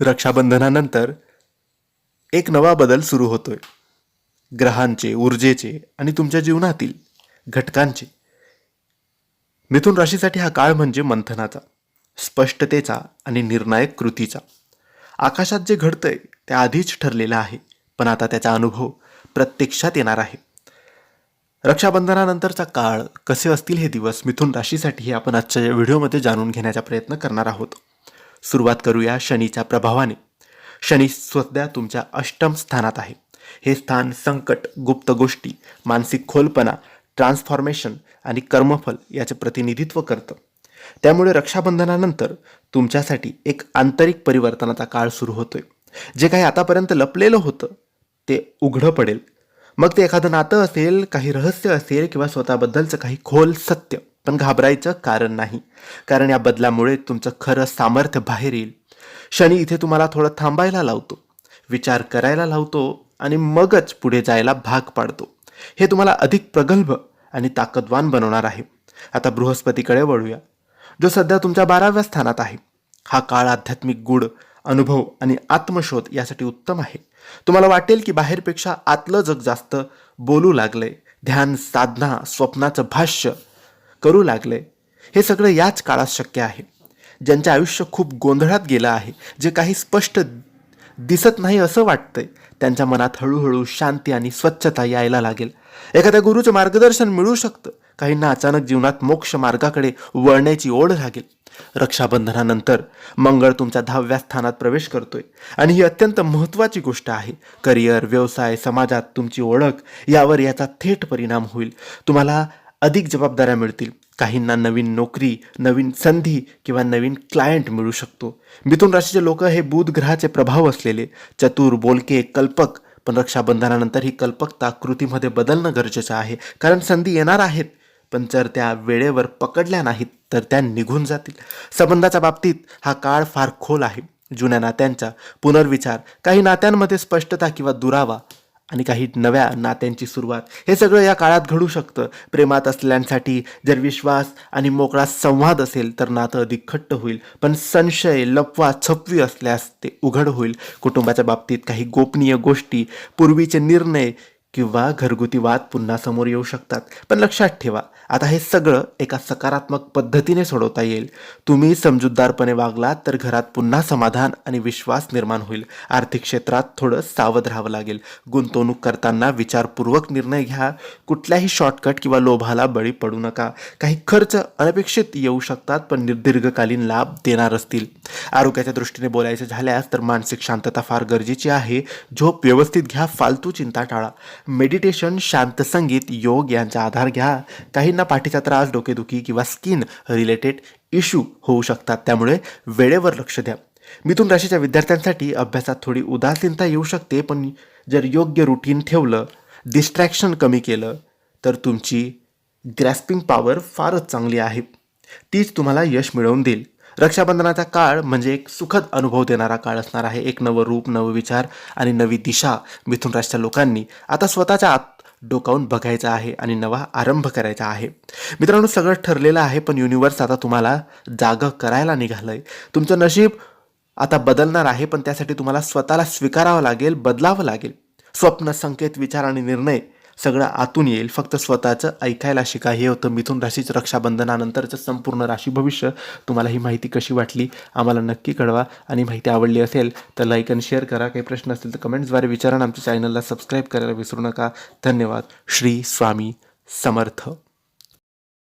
रक्षाबंधनानंतर एक नवा बदल सुरू होतोय. ग्रहांचे ऊर्जेचे आणि तुमच्या जीवनातील घटकांचे. मिथुन राशीसाठी हा काळ म्हणजे मंथनाचा स्पष्टतेचा आणि निर्णायक कृतीचा. आकाशात जे घडतंय ते आधीच ठरलेलं आहे पण आता त्याचा अनुभव प्रत्यक्षात येणार आहे. रक्षाबंधनानंतरचा काळ कसे असतील हे दिवस मिथुन राशीसाठी हे आपण आजच्या व्हिडिओमध्ये जाणून घेण्याचा प्रयत्न करणार आहोत. सुरुवात करूया शनीच्या प्रभावाने. शनी सध्या तुमच्या अष्टम स्थानात आहे. हे स्थान संकट गुप्त गोष्टी मानसिक खोलपणा ट्रान्सफॉर्मेशन आणि कर्मफल याचे प्रतिनिधित्व करतं. त्यामुळे रक्षाबंधनानंतर तुमच्यासाठी एक आंतरिक परिवर्तनाचा काळ सुरू होतोय. जे काही आतापर्यंत लपलेलं होतं ते उघडं पडेल. मग ते एखादं नातं असेल काही रहस्य असेल किंवा स्वतःबद्दलचं काही खोल सत्य. पण घाबरायचं कारण नाही. कारण या बदलामुळे तुमचं खरं सामर्थ्य बाहेर येईल. शनी इथे तुम्हाला थोडं थांबायला लावतो. विचार करायला लावतो आणि मगच पुढे जायला भाग पाडतो. हे तुम्हाला अधिक प्रगल्भ आणि ताकदवान बनवणार आहे. आता बृहस्पतीकडे वळूया. जो सध्या तुमच्या बाराव्या स्थानात आहे. हा काळ आध्यात्मिक गुड अनुभव आणि आत्मशोध यासाठी उत्तम आहे. तुम्हाला वाटेल की बाहेरपेक्षा आतलं जग जास्त बोलू लागलंय. ध्यान साधना स्वप्नाचं भाष्य करू लागलंय हे सगळं याच काळात शक्य आहे. ज्यांचं आयुष्य खूप गोंधळात गेलं आहे जे काही स्पष्ट दिसत नाही असं वाटतंय त्यांच्या मनात हळूहळू शांती आणि स्वच्छता यायला लागेल. एखाद्या गुरुचं मार्गदर्शन मिळू शकतं. काहींना अचानक जीवनात मोक्ष मार्गाकडे वळण्याची ओढ लागेल. रक्षाबंधनानंतर मंगळ तुमच्या दहाव्या स्थानात प्रवेश करतोय. आणि ही अत्यंत महत्त्वाची गोष्ट आहे. करिअर व्यवसाय समाजात तुमची ओळख यावर याचा थेट परिणाम होईल. तुम्हाला अधिक जबाबदाऱ्या मिळतील. काहींना नवीन नोकरी नवीन संधी किंवा नवीन क्लायंट मिळू शकतो. मिथुन राशीचे लोक हे बुध ग्रहाचे प्रभाव असलेले चतुर बोलके कल्पक पण रक्षाबंधनानंतर ही कल्पकता कृतीमध्ये बदलणं गरजेचं आहे. कारण संधी येणार आहेत पण जर त्या वेळेवर पकडल्या नाहीत तर त्या निघून जातील. संबंधाच्या बाबतीत हा काळ फार खोल आहे. जुन्या नात्यांचा पुनर्विचार काही नात्यांमध्ये स्पष्टता किंवा दुरावा आणि काही नव्या नात्यांची सुरुवात. हे सगळं या काळात घडू शकतं. प्रेमात असलेल्यांसाठी जर विश्वास आणि मोकळा संवाद असेल तर नातं अधिक घट्ट होईल. पण संशय लपवा छपवी असल्यास ते उघड होईल. कुटुंबाच्या बाबतीत काही गोपनीय गोष्टी पूर्वीचे निर्णय किंवा घरगुती वाद पुन्हा समोर येऊ शकतात. पण लक्षात ठेवा आता हे सगळं एका सकारात्मक पद्धतीने सोडवता येईल. तुम्ही समजूतदारपणे वागलात तर घरात पुन्हा समाधान आणि विश्वास निर्माण होईल. आर्थिक क्षेत्रात थोडं सावध राहावं लागेल. गुंतवणूक करताना विचारपूर्वक निर्णय घ्या. कुठल्याही शॉर्टकट किंवा लोभाला बळी पडू नका. काही खर्च अनपेक्षित येऊ शकतात पण निर्दीर्घकालीन लाभ देणार असतील. आरोग्याच्या दृष्टीने बोलायचं झाल्यास तर मानसिक शांतता फार गरजेची आहे. झोप व्यवस्थित घ्या फालतू चिंता टाळा. मेडिटेशन शांत संगीत योग यांचा आधार घ्या. काहींना पाठीचा त्रास डोकेदुखी किंवा स्किन रिलेटेड इश्यू होऊ शकतात. त्यामुळे वेळेवर लक्ष द्या. मिथून राशीच्या विद्यार्थ्यांसाठी अभ्यासात थोडी उदासीनता येऊ शकते पण जर योग्य रुटीन ठेवलं डिस्ट्रॅक्शन कमी केलं तर तुमची ग्रॅस्पिंग पॉवर फारच चांगली आहे. तीच तुम्हाला यश मिळवून देईल. रक्षाबंधनाचा काळ म्हणजे एक सुखद अनुभव देणारा काळ असणार आहे. एक नवं रूप नवं विचार आणि नवी दिशा मिथुन राशीच्या लोकांनी आता स्वतःच्या आत डोकावून बघायचं आहे आणि नवा आरंभ करायचा आहे. मित्रांनो सगळं ठरलेलं आहे पण युनिवर्स आता तुम्हाला जागं करायला निघालं आहे तुमचं नशीब आता बदलणार आहे पण त्यासाठी तुम्हाला स्वतःला स्वीकारावं लागेल बदलावं लागेल. स्वप्न संकेत विचार आणि निर्णय सगळं आतून येईल. फक्त स्वतःचं ऐकायला शिका. हे होतं मिथून राशीचं रक्षाबंधनानंतरचं संपूर्ण राशी भविष्य. तुम्हाला ही माहिती कशी वाटली? आम्हाला नक्की कळवा. आणि माहिती आवडली असेल तर लाईक आणि शेअर करा. काही प्रश्न असतील तर कमेंट्सद्वारे विचारा आमच्या चॅनलला सबस्क्राईब करायला विसरू नका. धन्यवाद. श्री स्वामी समर्थ.